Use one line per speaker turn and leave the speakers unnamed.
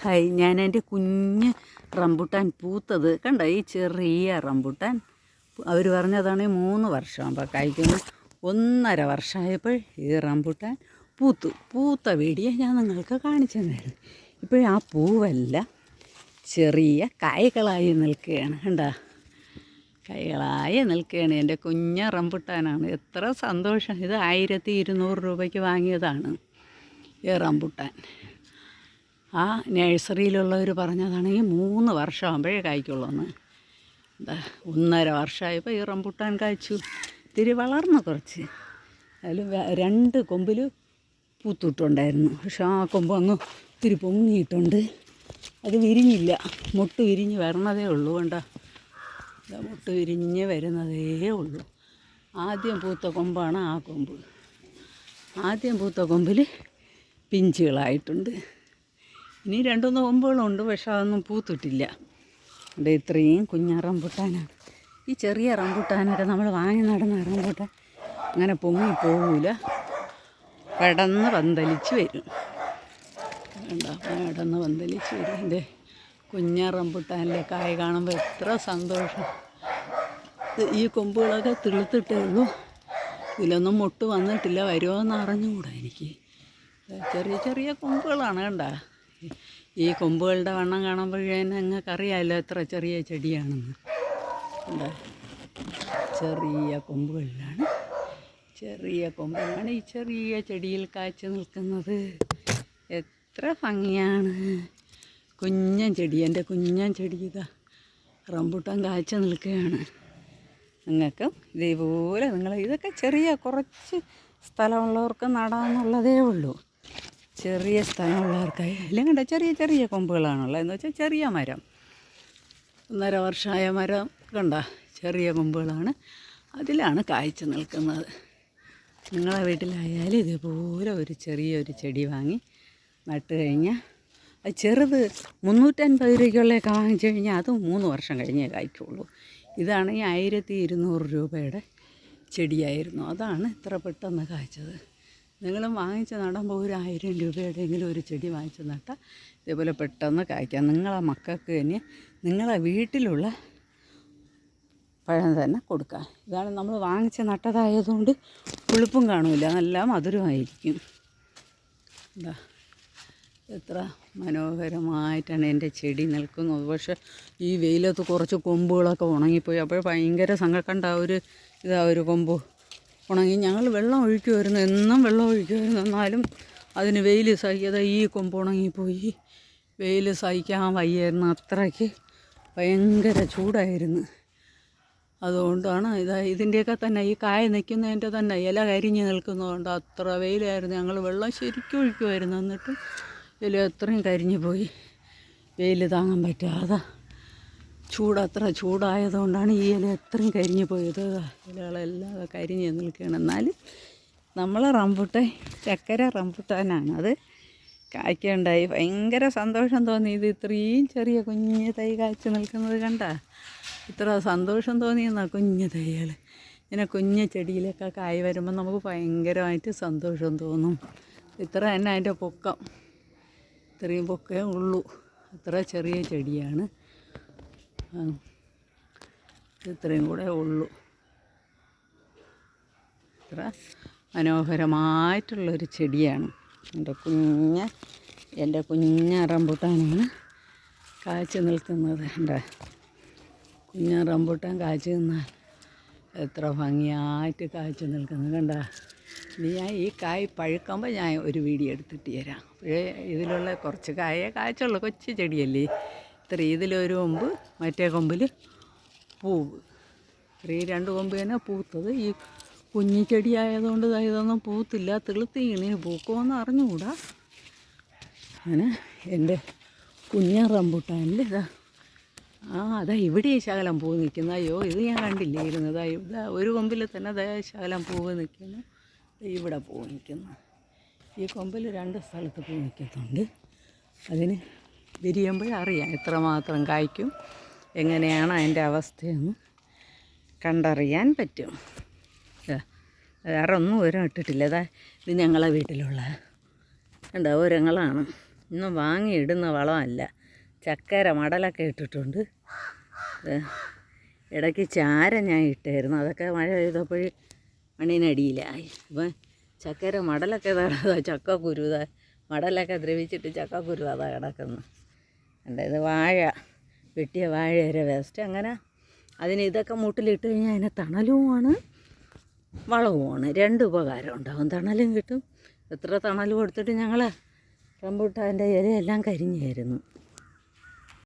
Hi ഞാൻ എന്റെ കുഞ്ഞ് റംബുട്ടാൻ പൂത്തത്. കണ്ട ഈ ചെറിയ റംബുട്ടാൻ? അവർ പറഞ്ഞതാണ് മൂന്ന് വർഷമാകുമ്പോൾ കായ്ക്കുന്നു. ഒന്നര വർഷമായപ്പോൾ ഈ റംബുട്ടാൻ പൂത്തു. പൂത്ത വീഡിയോ ഞാൻ നിങ്ങൾക്ക് കാണിച്ചു തന്നായിരുന്നു ഇപ്പോൾ ആ പൂവല്ല ചെറിയ കായകളായി നിൽക്കുകയാണ്. കണ്ടാ? കൈകളായി നിൽക്കുകയാണ്. എന്റെ കുഞ്ഞ റംബുട്ടാനാണ്. എത്ര സന്തോഷം. ഇത് ആയിരത്തി ഇരുന്നൂറ് രൂപയ്ക്ക് വാങ്ങിയതാണ് ഈ റംബുട്ടാൻ. ആ നഴ്സറിയിലുള്ളവർ പറഞ്ഞതാണെങ്കിൽ മൂന്ന് വർഷമാകുമ്പോഴേ കായ്ക്കുള്ളൂ എന്ന് എന്താ ഒന്നര വർഷമായപ്പോൾ ഈ റംബുട്ടാൻ കായ്ച്ചു. ഇത്തിരി വളർന്നു കുറച്ച്. അതിൽ രണ്ട് കൊമ്പിൽ പൂത്തുട്ടുണ്ടായിരുന്നു. പക്ഷെ ആ കൊമ്പ് അങ്ങ് ഇത്തിരി പൊങ്ങിയിട്ടുണ്ട്. അത് വിരിഞ്ഞില്ല. മുട്ട് വിരിഞ്ഞ് വരണതേ ഉള്ളൂ കണ്ടോ? മുട്ട് വിരിഞ്ഞ് വരുന്നതേ ഉള്ളൂ. ആദ്യം പൂത്ത കൊമ്പാണ് ആ കൊമ്പ്. ആദ്യം പൂത്ത കൊമ്പിൽ പിഞ്ചുകളായിട്ടുണ്ട്. ഇനി രണ്ടു കൊമ്പുകളുണ്ട് പക്ഷെ അതൊന്നും പൂത്തിട്ടില്ല. ഇവിടെ ഇത്രയും കുഞ്ഞ റംബുട്ടാനാണ് ഈ ചെറിയ റംബുട്ടാനൊക്കെ നമ്മൾ വാങ്ങി നടന്ന റംബുട്ടാൻ അങ്ങനെ പൊങ്ങി പോവില്ല പടന്ന് പന്തലിച്ച് വരും. കണ്ടോ? പടന്ന് പന്തലിച്ച് വരും. എന്റെ കുഞ്ഞ റംബുട്ടാനിലെ കായ കാണുമ്പോൾ എത്ര സന്തോഷം. ഈ കൊമ്പുകളൊക്കെ തിളുത്തിട്ടേ ഉള്ളൂ. ഇതിലൊന്നും മുട്ട് വന്നിട്ടില്ല വരുമോ എന്ന് അറിഞ്ഞുകൂടാ എനിക്ക് ചെറിയ ചെറിയ കൊമ്പുകളാണ് കണ്ട. ഈ കൊമ്പുകളുടെ വണ്ണം കാണുമ്പോഴേ നിങ്ങൾക്ക് അറിയാമല്ലോ എത്ര ചെറിയ ചെടിയാണെന്ന്. എന്താ ചെറിയ കൊമ്പുകളിലാണ്. ചെറിയ കൊമ്പുകളാണ് ഈ ചെറിയ ചെടിയിൽ കാച്ചു നിൽക്കുന്നത്. എത്ര ഭംഗിയാണ്. കുഞ്ഞൻ ചെടി എന്റെ കുഞ്ഞൻ ചെടി ഇതാ. റംബുട്ടാൻ കാച്ചു നിൽക്കുകയാണ്. നിങ്ങൾക്ക് ഇതേപോലെ നിങ്ങൾ ഇതൊക്കെ ചെറിയ കുറച്ച് സ്ഥലമുള്ളവർക്ക് നടാമെന്നുള്ളതേ ഉള്ളൂ. ചെറിയ സ്ഥലമുള്ളവർക്കായി അല്ലെങ്കിൽ കണ്ടോ? ചെറിയ ചെറിയ കൊമ്പുകളാണുള്ളത്. എന്ന് വെച്ചാൽ ചെറിയ മരം. ഒന്നര വർഷമായ മരം കണ്ട ചെറിയ കൊമ്പുകളാണ്. അതിലാണ് കായ്ച്ചു നിൽക്കുന്നത്. നിങ്ങളെ വീട്ടിലായാലും ഇതുപോലെ ഒരു ചെറിയൊരു ചെടി വാങ്ങി നട്ട് കഴിഞ്ഞാൽ അത് ചെറുത് മുന്നൂറ്റൻപത് രൂപയ്ക്കുള്ളതൊക്കെ വാങ്ങിച്ചു കഴിഞ്ഞാൽ അത് മൂന്ന് വർഷം കഴിഞ്ഞേ കായ്ക്കുള്ളൂ. ഇതാണെങ്കിൽ ആയിരത്തി ഇരുന്നൂറ് രൂപയുടെ ചെടിയായിരുന്നു. അതാണ് ഇത്ര പെട്ടെന്ന് കായ്ച്ചത്. നിങ്ങളും വാങ്ങിച്ച് നടുമ്പോൾ ഒരു ആയിരം രൂപയുടെയെങ്കിലും ഒരു ചെടി വാങ്ങിച്ച് നട്ടാൽ ഇതേപോലെ പെട്ടെന്ന് കായ്ക്കാം. നിങ്ങളെ മക്കൾക്ക് തന്നെ നിങ്ങളെ വീട്ടിലുള്ള പഴം തന്നെ കൊടുക്കാം. ഇതാണ് നമ്മൾ വാങ്ങിച്ച് നട്ടതായതുകൊണ്ട് പുളിപ്പും കാണില്ല നല്ല മധുരമായിരിക്കും. എന്താ എത്ര മനോഹരമായിട്ടാണ് എന്റെ ചെടി നിൽക്കുന്നത്. പക്ഷെ ഈ വെയിലത്ത് കുറച്ച് കൊമ്പുകളൊക്കെ ഉണങ്ങിപ്പോയി. അപ്പോൾ ഭയങ്കര സങ്ക കണ്ട ഒരു ഇതാ ഒരു കൊമ്പ്. ഉണങ്ങി ഞങ്ങൾ വെള്ളം ഒഴിക്കുമായിരുന്നു. എന്നും വെള്ളം ഒഴിക്കുമായിരുന്നു. എന്നാലും അതിന് വെയിൽ സഹിക്കാതെ ഈ കൊമ്പ് ഉണങ്ങിപ്പോയി. വെയിൽ സഹിക്കാൻ വയ്യായിരുന്നു. അത്രയ്ക്ക് ഭയങ്കര ചൂടായിരുന്നു. അതുകൊണ്ടാണ് ഇത് ഇതിന്റെയൊക്കെ തന്നെ ഈ കായ നിൽക്കുന്നതിന്റെ തന്നെ ഇല കരിഞ്ഞ് നിൽക്കുന്നതുകൊണ്ട് അത്ര വെയിലായിരുന്നു. ഞങ്ങൾ വെള്ളം ശരിക്കും ഒഴിക്കുമായിരുന്നു. എന്നിട്ടും ഇല അത്രയും കരിഞ്ഞു പോയി. വെയിൽ താങ്ങാൻ പറ്റാതെ. ചൂട് അത്ര ചൂടായതുകൊണ്ടാണ് ഈ ഇല എത്രയും കരിഞ്ഞു പോയത്. ഇലകളെല്ലാം കരിഞ്ഞ് നിൽക്കുകയാണ്. എന്നാലും നമ്മളെ റംബുട്ടൻ ചക്കര റംബുട്ടാനാണ്. അത് കായ്ക്കുണ്ടായി. ഭയങ്കര സന്തോഷം തോന്നി. ഇത് ഇത്രയും ചെറിയ കുഞ്ഞ് തൈ കായ്ച്ച് നിൽക്കുന്നത് കണ്ട ഇത്ര സന്തോഷം തോന്നിയെന്നാണ് കുഞ്ഞ് തൈകൾ ഇങ്ങനെ കുഞ്ഞ് ചെടിയിലൊക്കെ കായ് വരുമ്പോൾ നമുക്ക് ഭയങ്കരമായിട്ട് സന്തോഷം തോന്നും. ഇത്ര തന്നെ അതിന്റെ പൊക്കം. ഇത്രയും പൊക്കേ ഉള്ളൂ. ഇത്ര ചെറിയ ചെടിയാണ്. ഇത്രയും കൂടെ ഉള്ളൂ. ഇത്ര മനോഹരമായിട്ടുള്ളൊരു ചെടിയാണ്. എന്റെ കുഞ്ഞ എന്റെ കുഞ്ഞ റംബുട്ടാനാണ് കാഴ്ച നിൽക്കുന്നത്. എന്റെ കുഞ്ഞ റംബുട്ടാൻ കാഴ്ച നിന്നാൽ എത്ര ഭംഗിയായിട്ട് കാഴ്ച നിൽക്കുന്നത്. കണ്ട ഞാൻ ഈ കായ് പഴുക്കുമ്പോൾ ഞാൻ ഒരു വീഡിയോ എടുത്തിട്ട് തരാം അപ്പോഴേ ഇതിലുള്ള കുറച്ച് കായേ കാഴ്ചയുള്ളൂ കൊച്ചു ചെടിയല്ലേ? ഇത്ര ഇതിലൊരു കൊമ്പ് മറ്റേ കൊമ്പിൽ പൂവ്. ഈ രണ്ട് കൊമ്പ് തന്നെ പൂത്തത്. ഈ കുഞ്ഞിച്ചെടി ആയതുകൊണ്ട് ഇതൊന്നും പൂത്തില്ല. തിളുത്തി ഇനി പൂക്കുമെന്ന് അറിഞ്ഞുകൂടാ. അങ്ങനെ എന്റെ കുഞ്ഞ റംബുട്ടാനിൽ ഇതാ ആ അതാ ഇവിടെ ഈ ശകലം പൂവ് നിൽക്കുന്ന. അയ്യോ ഇത് ഞാൻ കണ്ടില്ലായിരുന്നു ഇതാ ഇതാ ഒരു കൊമ്പിൽ തന്നെ ദാ ശകലം പൂവ് നിൽക്കുന്നു. ഇവിടെ പൂവ് നിൽക്കുന്നു. ഈ കൊമ്പിൽ രണ്ട് സ്ഥലത്ത് പൂ നിൽക്കുന്നുണ്ട്. അതിന് വിരിയുമ്പോൾ അറിയാം എത്രമാത്രം കായ്ക്കും എങ്ങനെയാണ് അതിന്റെ അവസ്ഥയെന്ന് കണ്ടറിയാൻ പറ്റും. വേറെ ഒന്നും ഓരോ ഇട്ടിട്ടില്ല. അതാ ഇത് ഞങ്ങളെ വീട്ടിലുള്ള കണ്ടോ ഓരങ്ങളാണ് ഇന്നും വാങ്ങിയിടുന്ന വളമല്ല. ചക്കര മടലൊക്കെ ഇട്ടിട്ടുണ്ട്. ഇടയ്ക്ക് ചാര ഞാൻ ഇട്ടായിരുന്നു. അതൊക്കെ മഴ പെയ്തപ്പോൾ മണ്ണിനടിയിലായി. ഇപ്പം ചക്കര മടലൊക്കെ ചക്ക കുരുതാ മടലൊക്കെ ദ്രവിച്ചിട്ട് ചക്ക കുരുതാ കിടക്കുന്നു ഇത് വാഴ വെട്ടിയ വാഴയുടെ വേസ്റ്റ്. അങ്ങനെ അതിന് ഇതൊക്കെ മുട്ടിലിട്ട് കഴിഞ്ഞാൽ അതിന് തണലുമാണ് വളവുമാണ് രണ്ട് ഉപകാരം ഉണ്ടാകും തണലും കിട്ടും. എത്ര തണൽ കൊടുത്തിട്ട് ഞങ്ങൾ റംബൂട്ടാന്റെ ഇലയെല്ലാം കരിഞ്ഞായിരുന്നു